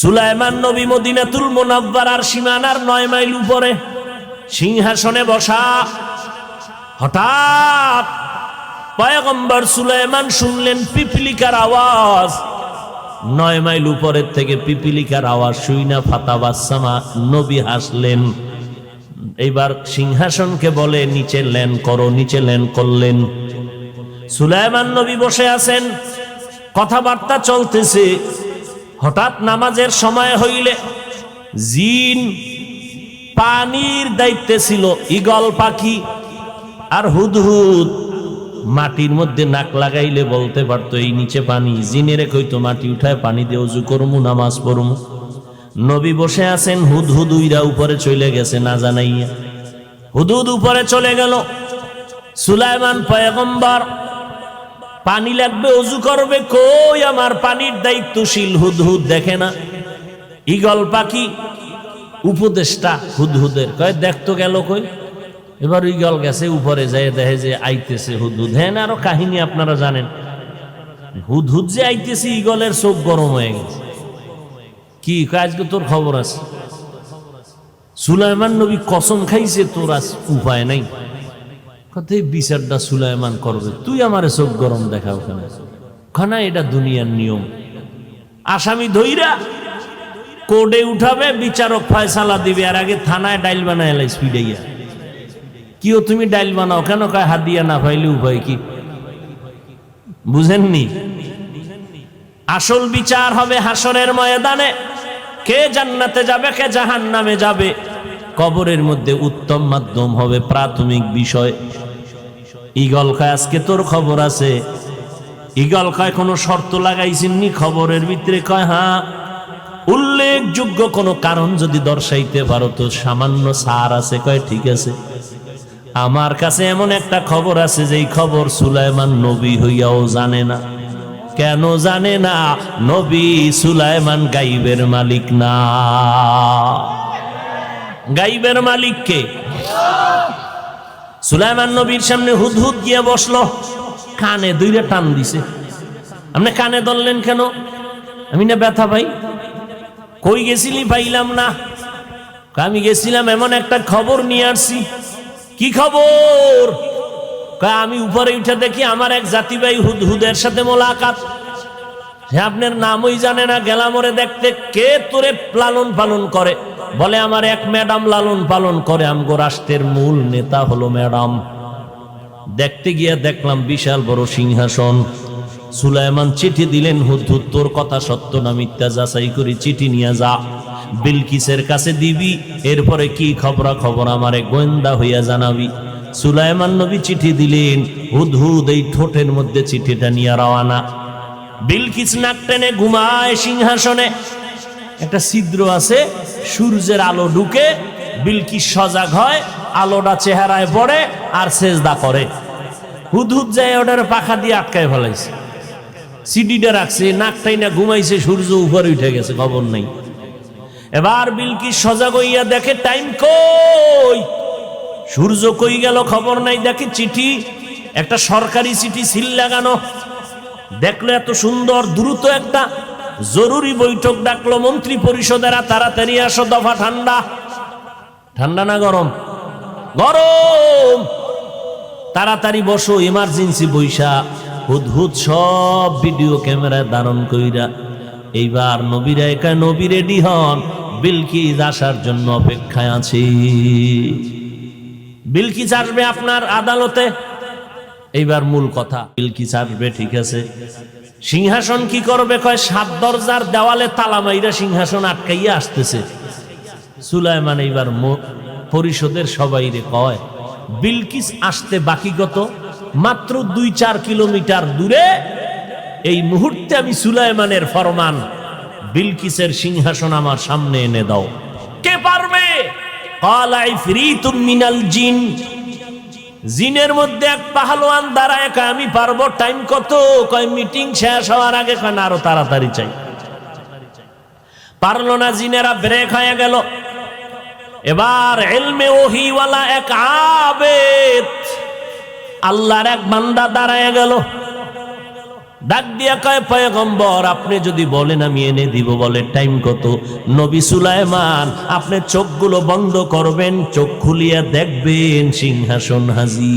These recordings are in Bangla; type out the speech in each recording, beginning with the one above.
সুলাইমান নবী মদিনাতুল মোনাব্বার সীমানার নয় মাইল উপরে সিংহাসনে বসা। হঠাৎ পয়গম্বর সুলাইমান শুনলেন পিপিলিকার আওয়াজ। নয় মাইল উপরের থেকে পিপিলিকার আওয়াজ শুই না ফাতা বাসামা নবী হাসলেন। এইবার সিংহাসনকে বলে, নিচে লেন করো, নিচে লেন করলেন। সুলাইমান নবী বসে আছেন। কথাবার্তা চলতেছে। হঠাৎ নামাজের সময় হইলে জিন পানির দায়িত্বে ছিল ইগল পাখি আর হুদহুদ। মাটির মধ্যে নাক লাগাইলে বলতে পারতো, এই নিচে পানি। জিনেরে কইতো, মাটি উঠায় পানি দিয়ে উজু করমু, নামাজ পড়মু। নবী বসে আছেন, হুদহুদ উইরা উপরে চলে গেছে, না জানাইয়া। হুদুদ উপরে চলে গেল। সুলাইমান পয়গম্বর পানি লাগবে, অজু করবে, কই আমার পানির দায়িত্বশীল হুদহুদ দেখে না? ইগল পাখি উপদেষ্টা হুদহুদের। কয় দেখতো গেল কই? এবার ইগল গেছে, উপরে যায়, দেখে যে আইতেছে হুদহুদ। হ্যাঁ আরও কাহিনী আপনারা জানেন। হুদহুদ যে আইতেছে ইগলের চোখ গরম হয়ে গেছে। কি আজকে তোর খবর আছে? সুলাইমান নবী কসম খাইছে, তোর আজ উপায় নাই। কথা এই বিচারটা সুলাইমান করবে? তুই আমার চোখ গরম দেখা ওখানে খানা, এটা দুনিয়ার নিয়ম। আসামি ধইরা কোর্টে উঠাবে, বিচারক ফয়সালা দিবে, আর আগে থানায় ডাইল বানায় এলাই স্পিডে গিয়া। কিও তুমি ডাইল বানাও? কেন কয় হাত দিয়া না পাইলে উপায় কি? বুঝেননি? আসল বিচার হবে হাসরের ময়দানে। কে জান্নাতে যাবে, কে জাহান নামে যাবে? কবরের মধ্যে উত্তম মাধ্যম হবে প্রাথমিক বিষয়। ইগল কয় আজকে তোর খবর আছে। ইগল কয় কোনো শর্ত লাগাইছেননি খবরের ভিতরে? কয় হ্যাঁ। উল্লেখযোগ্য কোনো কারণ যদি দর্শাইতে পারো তো সামান্য সার আছে। কয়, ঠিক আছে। আমার কাছে এমন একটা খবর আছে, যেই খবর সুলাইমান নবী হইয়াও জানে না। কেন জানে না? নবী সুলাইমান গাইবের মালিক না। গাইবের মালিক কে সুলাইমান নবীর সামনে হুদহুদ গিয়ে বসল। কানে দুইটা টান দিছে। আপনি কানে ধরলেন কেন? আমি না ব্যথা পাই। কই গেছিলি পাইলাম না। আমি গেছিলাম এমন একটা খবর নিয়ে আসছি। কি খবর? আমি উপরে উঠে দেখি আমার এক জাতি ভাই হুদহুদের সাথে মোলাকাত। আপনার নামই জানে না গেলামরে দেখতে। কে তোরে লালন পালন করে? বলে, আমার এক ম্যাডাম লালন পালন করে। আমগো রাষ্ট্রের মূল নেতা হলো ম্যাডাম। দেখতে গিয়ে দেখলাম বিশাল বড় সিংহাসন। সুলাইমান চিঠি দিলেন হুদহুদ তোর কথা সত্য না, মিথ্যা যাচাই করে, চিঠি নিয়ে যা। বিলকিসের কাছে দিবি, এরপরে কি খবরা খবর আমারে গোয়েন্দা হইয়া জানাবি? সুলাইমান নবী চিঠি দিলেন হুদহুদ এই ঠোঁটের মধ্যে চিঠিটা নিয়ে রওয়ানা বিলকিস নাক টেনে ঘুমায় সিংহাসনে। একটা ছিদ্র আছে, সূর্যের আলো ঢুকে, বিলকিস সজাগ হয়, আলোটা চেহারায় পড়ে আর সেজদা করে। হুদহুদ যায় ওটার পাখা দিয়ে আটকায় ফেলাইছে। সিডিটা রাখছে, নাকটাই না ঘুমাইছে, সূর্য উপরে উঠে গেছে, খবর নাই। এবার বিলকিস সজাগ হইয়া দেখে, টাইম কই? সূর্য কই গেল খবর নাই, দেখে চিঠি, একটা সরকারি চিঠি সিল লাগানো। দেখল এত সুন্দর, দ্রুত একটা জরুরি বৈঠক ডাকলো মন্ত্রী পরিষদেরা তাড়াতাড়ি আসো, দফা ঠান্ডা। ঠান্ডা না গরম? গরম! তাড়াতাড়ি বসো ইমার্জেন্সি বৈশা, হুদহুদ সব ভিডিও ক্যামেরায় ধারণ কইরা। এইবার নবীরা একা নবী রেডি হন বিলকিস আসার জন্য অপেক্ষায় আছি। বিলকিস আসবে আপনার আদালতে? এইবার মূল কথা। বিলকিস আসবে ঠিক আছে। সিংহাসন কি করবে? কয়, সাত দরজার দেওয়ালে তালা মাইরা সিংহাসন আটকাইয়া আসতেছে। সুলাইমান এইবার পরিষদের সবাই রে কয়, বিলকিস আসতে বাকি কত? মাত্র দুই চার কিলোমিটার দূরে এই মুহূর্তে আমি সুলাইমানের ফরমান, বিলকিসের সিংহাসন আমার সামনে এনে দাও। কে পারবে? কলাই ফ্রি মিনাল জিন জিনের মধ্যে এক পাহালোয়ান দাঁড়ায় একা আমি পারব টাইম কত? কয় মিটিং শেষ হওয়ার আগে কয়, না, আরও তাড়াতাড়ি চাই। পারল না, জিনেরা ব্রেক হয়ে গেল। এবার এলমে ওহিওয়ালা এক আবেদ, আল্লাহর এক বান্দা দাঁড়ায় গেল। ডাক দিয়া কয়, পয়গম্বর, আপনি যদি বলেন আমি এনে দিব বলে, টাইম কত? নবী সুলাইমান, আপনি চোখগুলো বন্ধ করবেন, চোখ খুলিয়া দেখবেন, সিংহাসন হাজি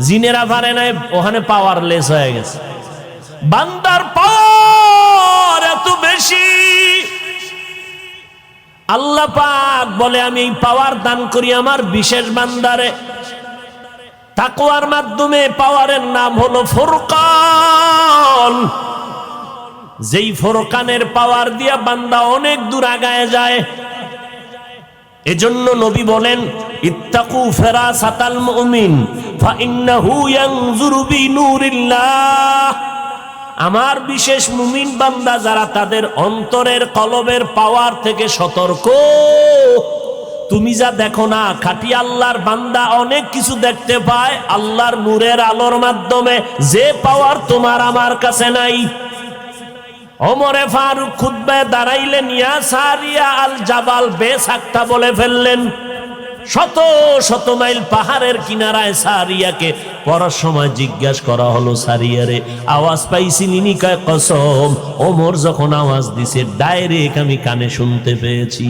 জিনেরা পারে নাই, ওখানে পাওয়ারলেস হয়ে গেছে। বান্দার পাওয়ার এত বেশি। আল্লাহ পাক বলে, আমি এই পাওয়ার দান করি আমার বিশেষ বান্দারে। তাকওয়ার মাধ্যমে পাওয়ারের নাম হলো ফুরকান। যেই ফোরকানের পাওয়ার দিয়া বান্দা অনেক দূর আগায় যায়। এজন্য নবী বলেন, ইত্তাকু মুমিন, ফাইন্নাহু ইয়ানজুরু বিনূরিল্লাহ। আমার বিশেষ মুমিন বান্দা যারা তাদের অন্তরের কলবের পাওয়ার থেকে সতর্ক, তুমি যা দেখো না, খাটি আল্লাহর বান্দা অনেক কিছু দেখতে পায়, আল্লাহর নূরের আলোর মাধ্যমে যে পাওয়ার তোমার আমার কাছে নাই। ওমরে ফারুক খুদ্ায় দাঁড়াইলেন, ইয়া সারিয়া আল জাবাল বেসাক্তা বলে ফেললেন, শত শত মাইল পাহাড়ের কিনারায় সারিয়াকে পড়ার সময় জিজ্ঞাসা করা হলো সারিয়ারে আওয়াজ পাইছিলি নিকায় কসম, ওমর যখন আওয়াজ দিছে, ডাইরেক্ট আমি কানে শুনতে পেয়েছি।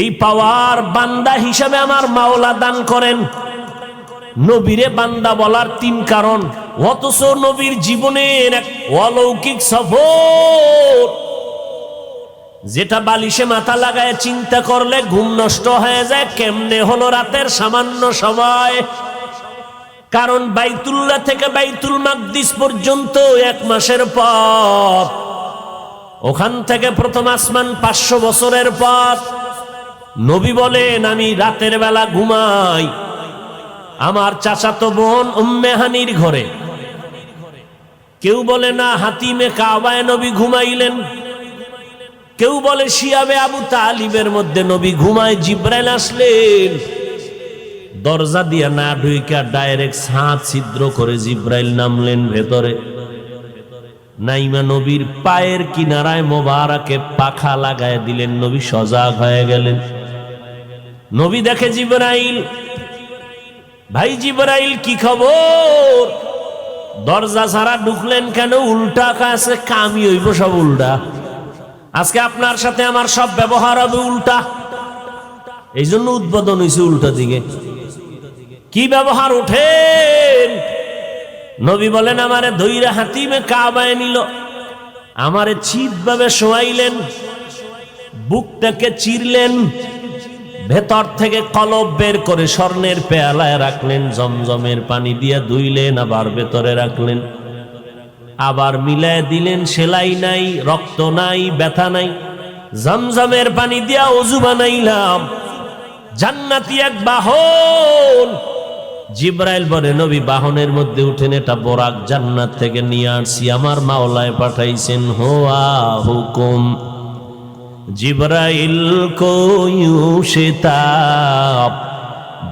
এই পাওয়ার বান্দা হিসাবে আমার মাওলা দান করেন। নবীরে বান্দা বলার তিন কারণ। অথচ নবীর জীবনের এক অলৌকিক সফর। যেটা বালিশে মাথা লাগায় চিন্তা করলে ঘুম নষ্ট হয়ে যায়, কেমনে হলো রাতের সামান্য সময়? কারণ বাইতুল্লাহ থেকে বাইতুল মাকদিস পর্যন্ত এক মাসের পথ। ওখান থেকে প্রথম আসমান পাঁচশো বছরের পথ। নবী বলেন, আমি রাতের বেলা ঘুমাই। আমার চাচাতো বোন উম্মেহানির ঘরে। কেউ বলে, না, হাতিমে কাবায় নবী ঘুমাইলেন। কেউ বলে, শিয়াবে আবু তালিবের মধ্যে নবী ঘুমায়, জিব্রাইল আসলেন। দরজা দিয়া না ঢুইকা ডাইরেক্ট ছাদ ছিদ্র করে জিব্রাইল নামলেন ভেতরে। নাইমা নবীর পায়ের কিনারায় মোবারকে পাখা লাগায় দিলেন, নবী সজাগ হয়ে গেলেন। নবী দেখে জিব্রাইল ভাই জিব্রাইল, কি খবর? দরজা ছাড়া ঢুকলেন কেন? উল্টা কাছে কামি হইব সব উল্টা। আজকে আপনার সাথে আমার সব ব্যবহার হবে উল্টা। এই জন্য উদ্বোধন হয়েছে উল্টা দিকে। কি ব্যবহার? ওঠেন। নবী বলেন, আমারে ধৈরা হাতিমে কাবায় নিল। আমারে চিত ভাবে শোয়াইলেন। বুকটাকে চিরলেন। ভেতর থেকে কলব বের করে স্বর্ণের পেয়ালায় রাখলেন, জমজমের পানি দিয়া ধুইলেন, আবার ভেতরে রাখলেন। আবার মিলায় দিলেন, সেলাই নাই, রক্ত নাই, ব্যথা নাই। জমজমের পানি দিয়া অজু বানাইলাম। জান্নাতি এক বাহন। জিব্রাইল বলে, নবী, বাহনের মধ্যে উঠেন, এটা বরাক জান্নাত থেকে নিয়ে আসছি। আমার মাওলায় পাঠাইছেন, হোয়া হুকুম। جبرائیل کو یوں شتاب،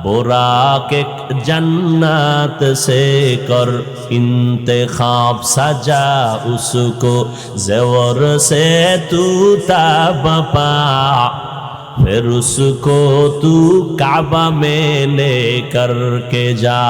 براق ایک جنت سے کر انتخاب، سجا اس کو زور سے تو تاب پا۔ پھر اس کو تو کعبہ میں لے کر کے جا۔